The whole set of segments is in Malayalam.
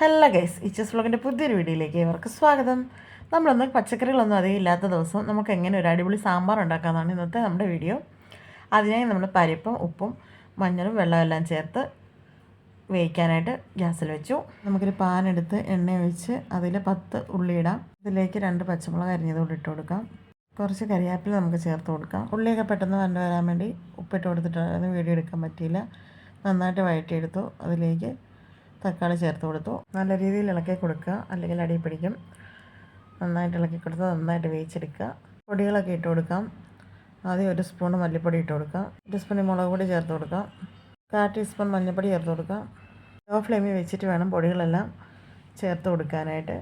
ഹലോ ഗൈസ് ഇച്ചസ് വ്ളോഗിന്റെ പുതിയൊരു വീഡിയോയിലേക്ക് ഇവർക്ക് സ്വാഗതം. നമ്മളൊന്ന് പച്ചക്കറികളൊന്നും അധികം ഇല്ലാത്ത ദിവസം നമുക്ക് എങ്ങനെ ഒരു അടിപൊളി സാമ്പാർ ഉണ്ടാക്കാമെന്നാണ് ഇന്നത്തെ നമ്മുടെ വീഡിയോ. അതിനായി നമ്മൾ പരിപ്പും ഉപ്പും മഞ്ഞളും വെള്ളമെല്ലാം ചേർത്ത് വേവിക്കാനായിട്ട് ഗ്യാസിൽ വെച്ചു. നമുക്കൊരു പാൻ എടുത്ത് എണ്ണ ഒഴിച്ച് അതിൽ പത്ത് ഉള്ളി ഇടാം. ഇതിലേക്ക് രണ്ട് പച്ചമുളക് അരിഞ്ഞത് കൂടി ഇട്ട് കൊടുക്കാം. കുറച്ച് കരിയാപ്പില നമുക്ക് ചേർത്ത് കൊടുക്കാം. ഉള്ളിയൊക്കെ പെട്ടെന്ന് കണ്ടു വരാൻ വേണ്ടി ഉപ്പിട്ട് കൊടുത്തിട്ടായിരുന്നു വീഡിയോ എടുക്കാൻ പറ്റിയില്ല. നന്നായിട്ട് വഴറ്റിയെടുത്തു. അതിലേക്ക് തക്കാളി ചേർത്ത് കൊടുത്തു. നല്ല രീതിയിൽ ഇളക്കി കൊടുക്കുക. അല്ലെങ്കിൽ അടി പിടിക്കും. നന്നായിട്ട് ഇളക്കി കൊടുത്ത് നന്നായിട്ട് വേവിച്ചെടുക്കുക. പൊടികളൊക്കെ ഇട്ട് കൊടുക്കാം. ആദ്യം ഒരു സ്പൂൺ മല്ലിപ്പൊടി ഇട്ട് കൊടുക്കാം. ഒരു സ്പൂൺ മുളക് പൊടി ചേർത്ത് കൊടുക്കാം. കാ ടീസ്പൂൺ മഞ്ഞൾപ്പൊടി ചേർത്ത് കൊടുക്കാം. ലോ ഫ്ലെയിമിൽ വെച്ചിട്ട് വേണം പൊടികളെല്ലാം ചേർത്ത് കൊടുക്കാനായിട്ട്.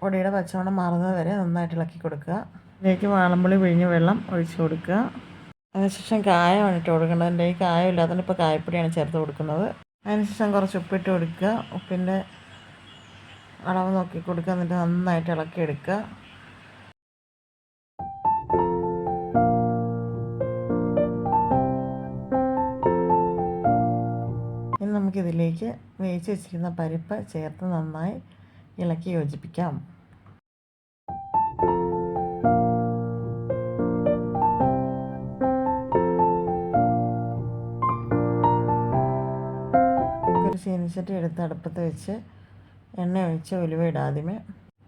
പൊടിയുടെ പച്ചവണ്ണം മാറുന്നത് വരെ നന്നായിട്ട് ഇളക്കി കൊടുക്കുക. ഇതിലേക്ക് വാളമ്പുളി പിഴിഞ്ഞ് വെള്ളം ഒഴിച്ച് കൊടുക്കുക. അതിനുശേഷം കായമാണ് ഇട്ട് കൊടുക്കേണ്ടത്. എന്റെ ഈ കായം ഇല്ലാത്തതുകൊണ്ട് ഇപ്പോൾ കായപ്പൊടിയാണ് ചേർത്ത് കൊടുക്കുന്നത്. അതിനുശേഷം കുറച്ച് ഉപ്പിട്ട് കൊടുക്കുക. ഉപ്പിന്റെ അളവ് നോക്കി കൊടുക്കുക. എന്നിട്ട് നന്നായിട്ട് ഇളക്കി എടുക്കുക. ഇനി നമുക്കിതിലേക്ക് വേവിച്ച് വെച്ചിരിക്കുന്ന പരിപ്പ് ചേർത്ത് നന്നായി ഇളക്കി യോജിപ്പിക്കാം. ചീനിച്ചട്ടി എടുത്ത് അടുപ്പത്ത് വെച്ച് എണ്ണ ഒഴിച്ച് ഉലുവ ഇടാദ്യമേ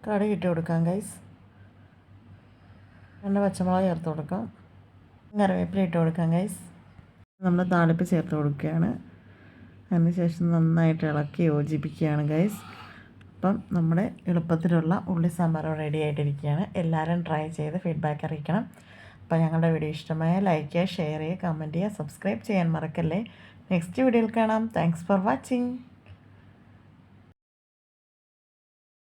കടുക് ഇട്ട് കൊടുക്കാം ഗൈസ് രണ്ട് പച്ചമുളക് ചേർത്ത് കൊടുക്കാം. കറിവേപ്പില ഇട്ട് കൊടുക്കാം ഗൈസ് നമ്മൾ താളിപ്പ് ചേർത്ത് കൊടുക്കുകയാണ്. അതിനുശേഷം നന്നായിട്ട് ഇളക്കി യോജിപ്പിക്കുകയാണ് ഗൈസ് അപ്പം നമ്മുടെ എളുപ്പത്തിലുള്ള ഉള്ളി സാമ്പാർ റെഡി ആയിട്ടിരിക്കുകയാണ്. എല്ലാവരും ട്രൈ ചെയ്ത് ഫീഡ്ബാക്ക് അറിയിക്കണം. അപ്പോൾ ഞങ്ങളുടെ വീഡിയോ ഇഷ്ടമായ ലൈക്ക് ചെയ്യുക ഷെയർ ചെയ്യുക കമന്റ് ചെയ്യുക സബ്സ്ക്രൈബ് ചെയ്യാൻ മറക്കല്ലേ? നെക്സ്റ്റ് വീഡിയോയിൽ കാണാം. Thanks for watching